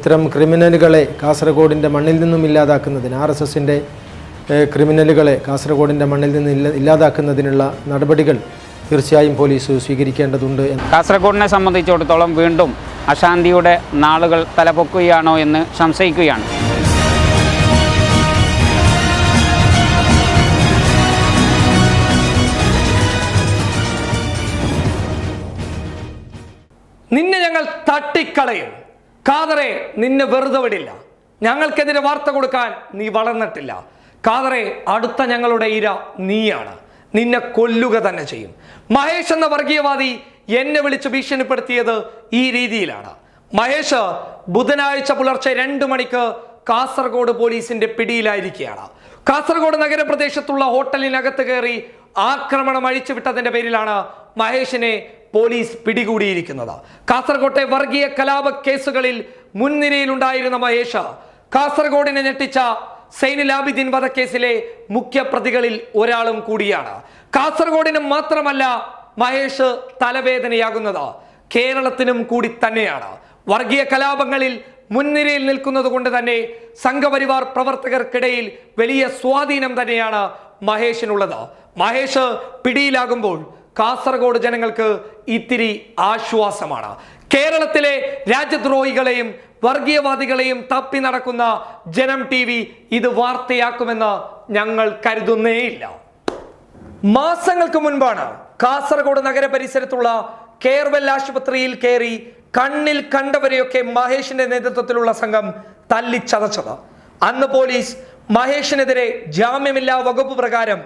ഇത്തരം ക്രിമിനലുകളെ കാസർഗോഡിന്റെ മണ്ണിൽ നിന്നും ഇല്ലാതാക്കുന്നതിന് ആർ എസ് എസിന്റെ ക്രിമിനലുകളെ കാസർഗോഡിന്റെ മണ്ണിൽ നിന്ന് ഇല്ല ഇല്ലാതാക്കുന്നതിനുള്ള നടപടികൾ തീർച്ചയായും പോലീസ് സ്വീകരിക്കേണ്ടതുണ്ട് കാസർഗോഡിനെ സംബന്ധിച്ചിടത്തോളം വീണ്ടും അശാന്തിയുടെ നാളുകൾ തലപൊക്കുകയാണോ എന്ന് സംശയിക്കുകയാണ്. നിന്നെ ഞങ്ങൾ തട്ടിക്കളയും. കാതറെ നിന്നെ വെറുതെ വിടില്ല. ഞങ്ങൾക്കെതിരെ വാർത്ത കൊടുക്കാൻ നീ വളർന്നിട്ടില്ല. കാതറെ അടുത്ത ഞങ്ങളുടെ ഇര നീയാണ്. നിന്നെ കൊല്ലുക തന്നെ ചെയ്യും. മഹേഷ് എന്ന വർഗീയവാദി എന്നെ വിളിച്ച് ഭീഷണിപ്പെടുത്തിയത് ഈ രീതിയിലാണ്. മഹേഷ് ബുധനാഴ്ച പുലർച്ചെ രണ്ടു മണിക്ക് കാസർഗോഡ് പോലീസിന്റെ പിടിയിലായിരിക്കുകയാണ്. കാസർഗോഡ് നഗരപ്രദേശത്തുള്ള ഹോട്ടലിനകത്ത് കയറി ആക്രമണം അഴിച്ചുവിട്ടതിന്റെ പേരിലാണ് മഹേഷിനെ പോലീസ് പിടികൂടിയിരിക്കുന്നത്. കാസർകോട്ടെ വർഗീയ കലാപ കേസുകളിൽ മുൻനിരയിലുണ്ടായിരുന്ന മഹേഷ് കാസർഗോഡിനെ ഞെട്ടിച്ച സൈനുൽ ആബിദീൻ വധക്കേസിലെ മുഖ്യ പ്രതികളിൽ ഒരാളും കൂടിയാണ്. കാസർഗോഡിന് മാത്രമല്ല മഹേഷ് തലവേദനയാകുന്നത്. കേരളത്തിനും കൂടി തന്നെയാണ്. വർഗീയ കലാപങ്ങളിൽ മുൻനിരയിൽ നിൽക്കുന്നത് കൊണ്ട് തന്നെ സംഘപരിവാർ പ്രവർത്തകർക്കിടയിൽ വലിയ സ്വാധീനം തന്നെയാണ് മഹേഷിനുള്ളത്. മഹേഷ് പിടിയിലാകുമ്പോൾ കാസർഗോഡ് ജനങ്ങൾക്ക് ഇത്തിരി ആശ്വാസമാണ്. കേരളത്തിലെ രാജ്യദ്രോഹികളെയും വർഗീയവാദികളെയും തപ്പി നടക്കുന്ന ജനം ടി വി ഇത് വാർത്തയാക്കുമെന്ന് ഞങ്ങൾ കരുതുന്നേയില്ല. മാസങ്ങൾക്ക് മുൻപാണ് കാസർഗോഡ് നഗരപരിസരത്തുള്ള കെയർവെൽ ആശുപത്രിയിൽ കയറി കണ്ണിൽ കണ്ടവരെയൊക്കെ മഹേഷിന്റെ നേതൃത്വത്തിലുള്ള സംഘം തല്ലിച്ചതച്ചത്. അന്ന് പോലീസ് മഹേഷിനെതിരെ ജാമ്യമില്ലാ വകുപ്പ് പ്രകാരം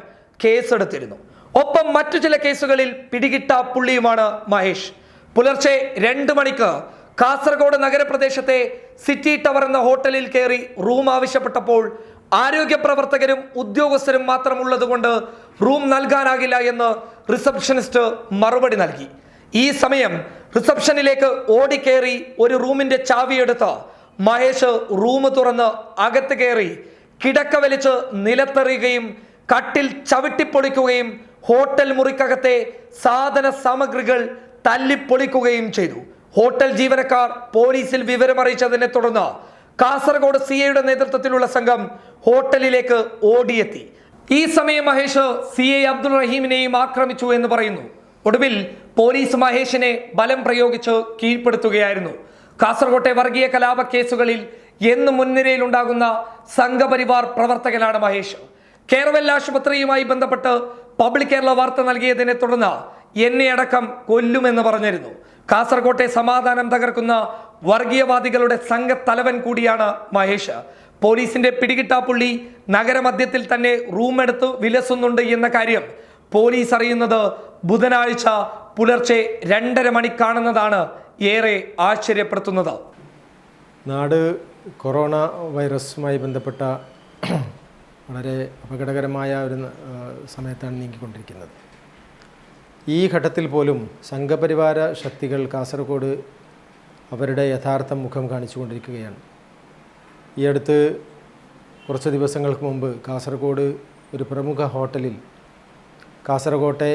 കേസെടുത്തിരുന്നു. ഒപ്പം മറ്റു ചില കേസുകളിൽ പിടികിട്ട പുള്ളിയുമാണ് മഹേഷ്. പുലർച്ചെ രണ്ട് മണിക്ക് കാസർഗോഡ് നഗരപ്രദേശത്തെ സിറ്റി ടവർ എന്ന ഹോട്ടലിൽ കയറി റൂം ആവശ്യപ്പെട്ടപ്പോൾ ആരോഗ്യ പ്രവർത്തകരും ഉദ്യോഗസ്ഥരും മാത്രമുള്ളതുകൊണ്ട് റൂം നൽകാനാകില്ല എന്ന് റിസപ്ഷനിസ്റ്റ് മറുപടി നൽകി. ഈ സമയം റിസപ്ഷനിലേക്ക് ഓടിക്കേറി ഒരു റൂമിന്റെ ചാവിയെടുത്ത് മഹേഷ് റൂം തുറന്ന് അകത്ത് കയറി കിടക്ക വലിച്ച് നിലത്തെറിയുകയും കട്ടിൽ ചവിട്ടിപ്പൊളിക്കുകയും ഹോട്ടൽ മുറിക്കകത്തെ സാധന സാമഗ്രികൾ തല്ലിപ്പൊളിക്കുകയും ചെയ്തു. ഹോട്ടൽ ജീവനക്കാർ പോലീസിൽ വിവരമറിയിച്ചതിനെ തുടർന്ന് കാസർഗോഡ് സി എയുടെ നേതൃത്വത്തിലുള്ള സംഘം ഹോട്ടലിലേക്ക് ഓടിയെത്തി. ഈ സമയം മഹേഷ് സി എ അബ്ദുൾ റഹീമിനെയും ആക്രമിച്ചു എന്ന് പറയുന്നു. ഒടുവിൽ പോലീസ് മഹേഷിനെ ബലം പ്രയോഗിച്ച് കീഴ്പ്പെടുത്തുകയായിരുന്നു. കാസർകോട്ടെ വർഗീയ കലാപ കേസുകളിൽ എന്ന് മുൻനിരയിലുണ്ടാകുന്ന സംഘപരിവാർ പ്രവർത്തകനാണ് മഹേഷ്. കേരവൽ ആശുപത്രിയുമായി ബന്ധപ്പെട്ട് പബ്ലിക് കേരള വാർത്ത നൽകിയതിനെ തുടർന്ന് എന്നെ അടക്കം കൊല്ലുമെന്ന് പറഞ്ഞിരുന്നു. കാസർകോട്ടെ സമാധാനം തകർക്കുന്ന വർഗീയവാദികളുടെ സംഘത്തലവൻ കൂടിയാണ് മഹേഷ്. പോലീസിന്റെ പിടികിട്ടാപ്പുള്ളി നഗരമധ്യത്തിൽ തന്നെ റൂം എടുത്ത് വിലസുന്നുണ്ട് എന്ന കാര്യം പോലീസ് അറിയുന്നത് ബുധനാഴ്ച പുലർച്ചെ രണ്ടര മണിക്കാണെന്നതാണ് ഏറെ ആശ്ചര്യപ്പെടുത്തുന്നത്. നാട് കൊറോണ വൈറസുമായി ബന്ധപ്പെട്ട വളരെ അപകടകരമായ ഒരു സമയത്താണ് നീങ്ങിക്കൊണ്ടിരിക്കുന്നത്. ഈ ഘട്ടത്തിൽ പോലും സംഘപരിവാര ശക്തികൾ കാസർഗോഡ് അവരുടെ യഥാർത്ഥ മുഖം കാണിച്ചുകൊണ്ടിരിക്കുകയാണ്. ഈ അടുത്ത് കുറച്ച് ദിവസങ്ങൾക്ക് മുമ്പ് കാസർഗോഡ് ഒരു പ്രമുഖ ഹോട്ടലിൽ കാസർഗോട്ടെ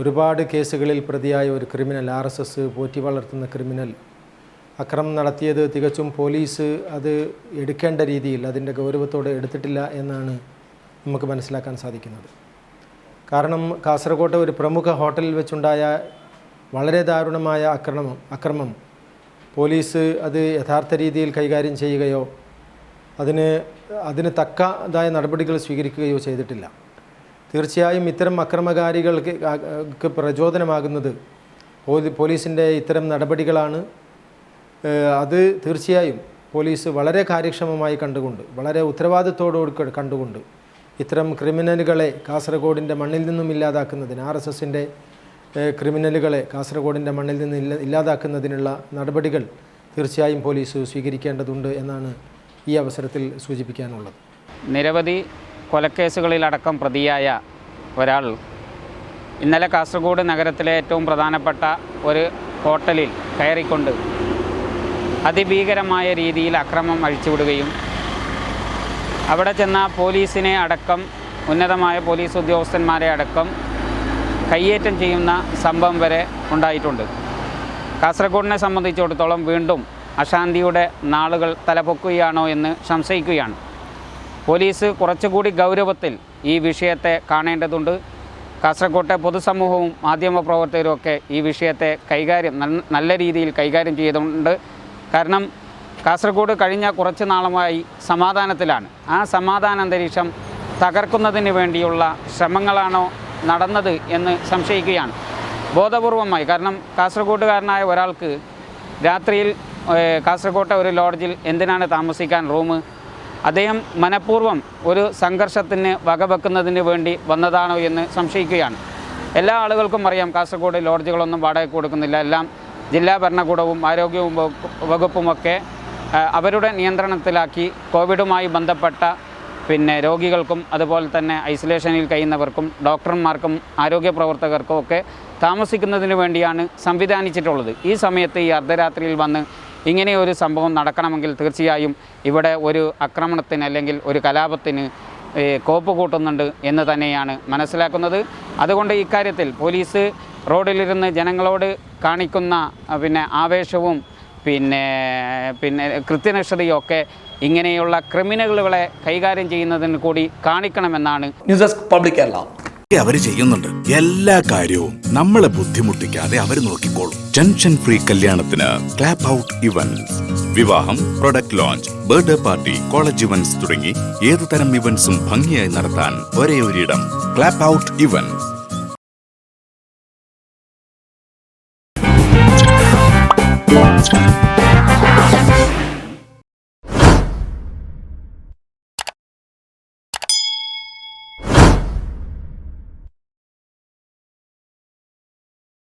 ഒരുപാട് കേസുകളിൽ പ്രതിയായ ഒരു ക്രിമിനൽ ആർ എസ് എസ് പോറ്റി വളർത്തുന്ന ക്രിമിനൽ അക്രമം നടത്തിയത് തികച്ചും പോലീസ് അത് എടുക്കേണ്ട രീതിയിൽ അതിന്റെ ഗൗരവത്തോടെ എടുത്തിട്ടില്ല എന്നാണ് നമുക്ക് മനസ്സിലാക്കാൻ സാധിക്കുന്നത്. കാരണം കാസർഗോട്ടെ ഒരു പ്രമുഖ ഹോട്ടലിൽ വെച്ചുണ്ടായ വളരെ ദാരുണമായ അക്രമം അക്രമം. പോലീസ് അത് യഥാർത്ഥ രീതിയിൽ കൈകാര്യം ചെയ്യുകയോ അതിന് അതിന് തക്കതായ നടപടികൾ സ്വീകരിക്കുകയോ ചെയ്തിട്ടില്ല. തീർച്ചയായും ഇത്തരം അക്രമകാരികൾക്ക് പ്രചോദനമാകുന്നത് പോലീസിന്റെ ഇത്തരം നടപടികളാണ് അത് തീർച്ചയായും പോലീസ് വളരെ കാര്യക്ഷമമായി കണ്ടുകൊണ്ട് വളരെ ഉത്തരവാദിത്തോടുകൂടി കണ്ടുകൊണ്ട് ഇത്തരം ക്രിമിനലുകളെ കാസർഗോഡിന്റെ മണ്ണിൽ നിന്നും ഇല്ലാതാക്കുന്നതിന് ആർ എസ് എസിന്റെ ക്രിമിനലുകളെ കാസർഗോഡിന്റെ മണ്ണിൽ നിന്ന് ഇല്ല ഇല്ലാതാക്കുന്നതിനുള്ള നടപടികൾ തീർച്ചയായും പോലീസ് സ്വീകരിക്കേണ്ടതുണ്ട് എന്നാണ് ഈ അവസരത്തിൽ സൂചിപ്പിക്കാനുള്ളത്. നിരവധി കൊലക്കേസുകളിലടക്കം പ്രതിയായ ഒരാൾ ഇന്നലെ കാസർഗോഡ് നഗരത്തിലെ ഏറ്റവും പ്രധാനപ്പെട്ട ഒരു ഹോട്ടലിൽ കയറിക്കൊണ്ട് അതിഭീകരമായ രീതിയിൽ അക്രമം അഴിച്ചുവിടുകയും അവിടെ ചെന്ന പോലീസിനെ അടക്കം ഉന്നതമായ പോലീസ് ഉദ്യോഗസ്ഥന്മാരെ അടക്കം കയ്യേറ്റം ചെയ്യുന്ന സംഭവം വരെ ഉണ്ടായിട്ടുണ്ട്. കാസർഗോഡിനെ സംബന്ധിച്ചിടത്തോളം വീണ്ടും അശാന്തിയുടെ നാളുകൾ തലപൊക്കുകയാണോ എന്ന് സംശയിക്കുകയാണ്. പോലീസ് കുറച്ചുകൂടി ഗൗരവത്തിൽ ഈ വിഷയത്തെ കാണേണ്ടതുണ്ട്. കാസർകോട്ടെ പൊതുസമൂഹവും മാധ്യമപ്രവർത്തകരും ഒക്കെ ഈ വിഷയത്തെ കൈകാര്യം നല്ല രീതിയിൽ കൈകാര്യം ചെയ്തുകൊണ്ട് കാരണം കാസർഗോഡ് കഴിഞ്ഞ കുറച്ച് നാളുമായി സമാധാനത്തിലാണ്. ആ സമാധാന അന്തരീക്ഷം തകർക്കുന്നതിന് വേണ്ടിയുള്ള ശ്രമങ്ങളാണോ നടന്നത് എന്ന് സംശയിക്കുകയാണ്. ബോധപൂർവമായി കാരണം കാസർഗോഡുകാരനായ ഒരാൾക്ക് രാത്രിയിൽ ഏഹ്, കാസർഗോട്ടെ ഒരു ലോഡ്ജിൽ എന്തിനാണ് താമസിക്കാൻ റൂം? അദ്ദേഹം മനഃപൂർവം ഒരു സംഘർഷത്തിന് വകവെക്കുന്നതിന് വേണ്ടി വന്നതാണോ എന്ന് സംശയിക്കുകയാണ്. എല്ലാ ആളുകൾക്കും അറിയാം കാസർഗോഡ് ലോഡ്ജുകളൊന്നും വാടക കൊടുക്കുന്നില്ല. എല്ലാം ജില്ലാ ഭരണകൂടവും ആരോഗ്യ വകുപ്പ്- വകുപ്പുമൊക്കെ അവരുടെ നിയന്ത്രണത്തിലാക്കി കോവിഡുമായി ബന്ധപ്പെട്ട പിന്നെ രോഗികൾക്കും അതുപോലെ തന്നെ ഐസൊലേഷനിൽ കഴിയുന്നവർക്കും ഡോക്ടർമാർക്കും ആരോഗ്യ പ്രവർത്തകർക്കും ഒക്കെ താമസിക്കുന്നതിന് വേണ്ടിയാണ് സംവിധാനിച്ചിട്ടുള്ളത്. ഈ സമയത്ത് ഈ അർദ്ധരാത്രിയിൽ വന്ന് ഇങ്ങനെയൊരു സംഭവം നടക്കണമെങ്കിൽ തീർച്ചയായും ഇവിടെ ഒരു ആക്രമണത്തിന് അല്ലെങ്കിൽ ഒരു കലാപത്തിന് കോപ്പ് കൂട്ടുന്നുണ്ട് എന്ന് തന്നെയാണ് മനസ്സിലാക്കുന്നത്. അതുകൊണ്ട് ഇക്കാര്യത്തിൽ പോലീസ് റോഡിലിരുന്ന് ജനങ്ങളോട് കാണിക്കുന്ന പിന്നെ ആവേശവും പിന്നെ പിന്നെ കൃത്യനിഷ്ഠതയും ഒക്കെ ഇങ്ങനെയുള്ള ക്രിമിനലുകളെ കൈകാര്യം ചെയ്യുന്നതിന് കൂടി കാണിക്കണമെന്നാണ്. News desk public Kerala. അവർ ചെയ്യുന്നുണ്ട്. എല്ലാ കാര്യവും നമ്മളെ ബുദ്ധിമുട്ടിക്കാതെ അവർ നോക്കിക്കോളും. ടെൻഷൻ ഫ്രീ കല്യാണത്തിന് ക്ലാപ്പ് ഔട്ട് ഇവന്റ്സ് വിവാഹം product launch birthday party college events തുടങ്ങി ഏതുതരം ഇവന്റ്സും ഭംഗിയായി നടത്താൻ ഒരേ ഒരിടം clap out events